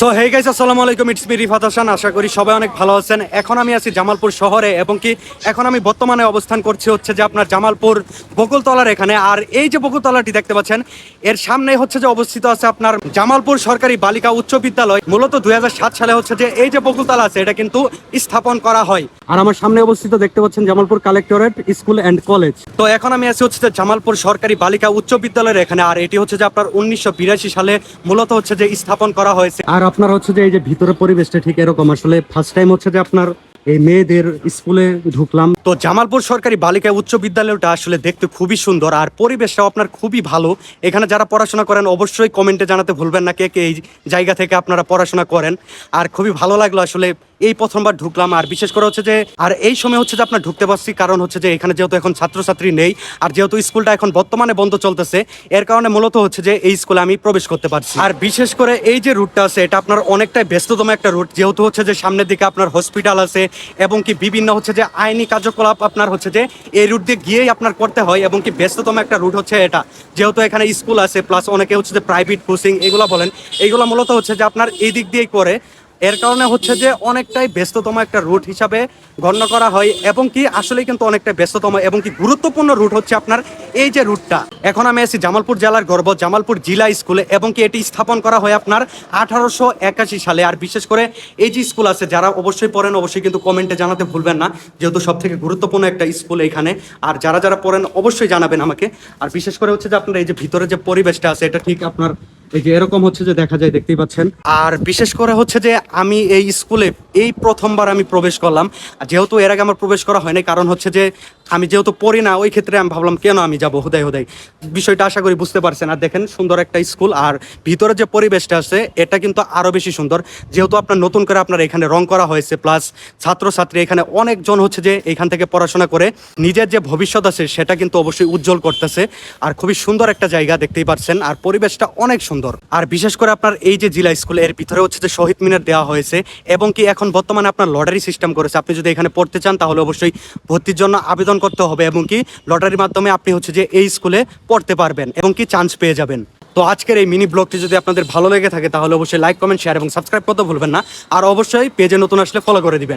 So hey guys আসসালামু আলাইকুম। It's me Rifat Hasan আশা করি সবাই অনেক ভালো আছেন। এখন আমি আছি জামালপুর শহরে এবং কি এখন আমি বর্তমানে অবস্থান করছি হচ্ছে যে আপনার জামালপুর বকুলতলার এখানে। আর এই যে বকুলতলাটি দেখতে পাচ্ছেন, এর সামনে হচ্ছে যে অবস্থিত আছে আপনার জামালপুর সরকারি বালিকা উচ্চ বিদ্যালয়। মূলত দুই সালে হচ্ছে যে এই যে বকুলতলা আছে, এটা কিন্তু স্থাপন করা হয়। আর আমার সামনে অবস্থিত দেখতে পাচ্ছেন Jamalpur collectorate school and college. তো এখন আমি আছি হচ্ছে যে জামালপুর সরকারি বালিকা উচ্চ বিদ্যালয়ের এখানে। আর এটি হচ্ছে যে আপনার উনিশশো বিরাশি সালে মূলত হচ্ছে যে স্থাপন করা হয়েছে। আর আপনার হচ্ছে যে এই যে ভিতরে পরিবেশটা ঠিক এরকম। আসলে ফার্স্ট টাইম হচ্ছে যে আপনার এই মেয়েদের স্কুলে ঢুকলাম। তো জামালপুর সরকারি বালিকা উচ্চ বিদ্যালয়টা আসলে দেখতে খুবই সুন্দর আর পরিবেশটাও আপনার খুবই ভালো। এখানে যারা পড়াশোনা করেন অবশ্যই কমেন্টে জানাতে ভুলবেন না কে কে এই জায়গা থেকে আপনারা পড়াশোনা করেন। আর খুবই ভালো লাগল আসলে এই প্রথমবার ঢুকলাম, আর বিশেষ করে হচ্ছে যে, আর এই সময় হচ্ছে যে আপনার ঢুকতে পারছি, কারণ হচ্ছে যে এখানে যেহেতু এখন ছাত্রছাত্রী নেই, আর যেহেতু স্কুলটা এখন বর্তমানে বন্ধ চলতেছে, এর কারণে মূলত হচ্ছে যে এই স্কুলে আমি প্রবেশ করতে পারছি। আর বিশেষ করে এই যে রুটটা আছে, এটা আপনার অনেকটাই ব্যস্ততম একটা রুট যেহেতু হচ্ছে যে সামনের দিকে আপনার হসপিটাল আছে, এবং কি বিভিন্ন হচ্ছে যে আইনি কার্যকলাপ আপনার হচ্ছে যে এই রুট দিয়ে গিয়েই আপনার করতে হয়, এবং কি ব্যস্ততম একটা রুট হচ্ছে এটা। যেহেতু এখানে স্কুল আছে প্লাস অনেকে হচ্ছে যে প্রাইভেট কোচিং এগুলো বলেন এইগুলো মূলত হচ্ছে যে আপনার এই দিক দিয়েই করে। এর কারণে হচ্ছে যে অনেকটাই ব্যস্ততম একটা রুট হিসাবে গণ্য করা হয় এবং কি আসলে কিন্তু অনেকটা ব্যস্ততম এবং কি গুরুত্বপূর্ণ রুট হচ্ছে আপনার এই যে রুটটা এখন আমি আছি জামালপুর জেলার গর্ব, জামালপুর জেলা স্কুলে এবং কি এটি স্থাপন করা হয় আপনার আঠারোশো একাশি সালে। আর বিশেষ করে এই যে স্কুল আছে, যারা অবশ্যই পড়েন অবশ্যই কিন্তু কমেন্টে জানাতে ভুলবেন না, যেহেতু সব থেকে গুরুত্বপূর্ণ একটা স্কুল এখানে। আর যারা যারা পড়েন অবশ্যই জানাবেন আমাকে। আর বিশেষ করে হচ্ছে যে আপনার এই যে ভিতরে যে পরিবেশটা আছে, এটা ঠিক আপনার এই যে এরকম হচ্ছে যে দেখা যায়, দেখতেই পাচ্ছেন। আর বিশেষ করে হচ্ছে যে আমি এই স্কুলে এই প্রথমবার আমি প্রবেশ করলাম। যেহেতু এর আগে আমার প্রবেশ করা হয়নি, কারণ হচ্ছে যে আমি যেহেতু পড়ি না, ওই ক্ষেত্রে আমি ভাবলাম, কেন আমি যাব? হুদাই হুদাই। বিষয়টা আশা করি বুঝতে পারছেন। আর দেখেন, সুন্দর একটা স্কুল, আর ভিতরে যে পরিবেশটা আছে, এটা কিন্তু আরও বেশি সুন্দর। যেহেতু আপনার নতুন করে আপনার এখানে রং করা হয়েছে, প্লাস ছাত্রছাত্রী, এখানে অনেকজন হচ্ছে যে এখান থেকে পড়াশোনা করে, নিজের যে ভবিষ্যৎ আছে, সেটা কিন্তু অবশ্যই উজ্জ্বল করতেছে। আর খুবই সুন্দর একটা জায়গা দেখতেই পাচ্ছেন আর পরিবেশটা অনেক সুন্দর। আর বিশেষ করে আপনার এই যে জেলা স্কুল, এর ভিতরে হচ্ছে যে শহীদ মিনার দেওয়া হয়েছে, এবং কি এখন বর্তমানে আপনার লটারি সিস্টেম করেছে। আপনি যদি এখানে পড়তে চান, তাহলে অবশ্যই ভর্তির জন্য আবেদন করতে হবে এবং কি লটারির মাধ্যমে আপনি হচ্ছে যে এই স্কুলে পড়তে পারবেন এবং কি চান্স পেয়ে যাবেন। তো আজকের এই মিনি ব্লগটি যদি আপনাদের ভালো লেগে থাকে, তাহলে অবশ্যই লাইক কমেন্ট শেয়ার এবং সাবস্ক্রাইব করতে ভুলবেন না। আর অবশ্যই পেজে নতুন আসলে ফলো করে দিবেন।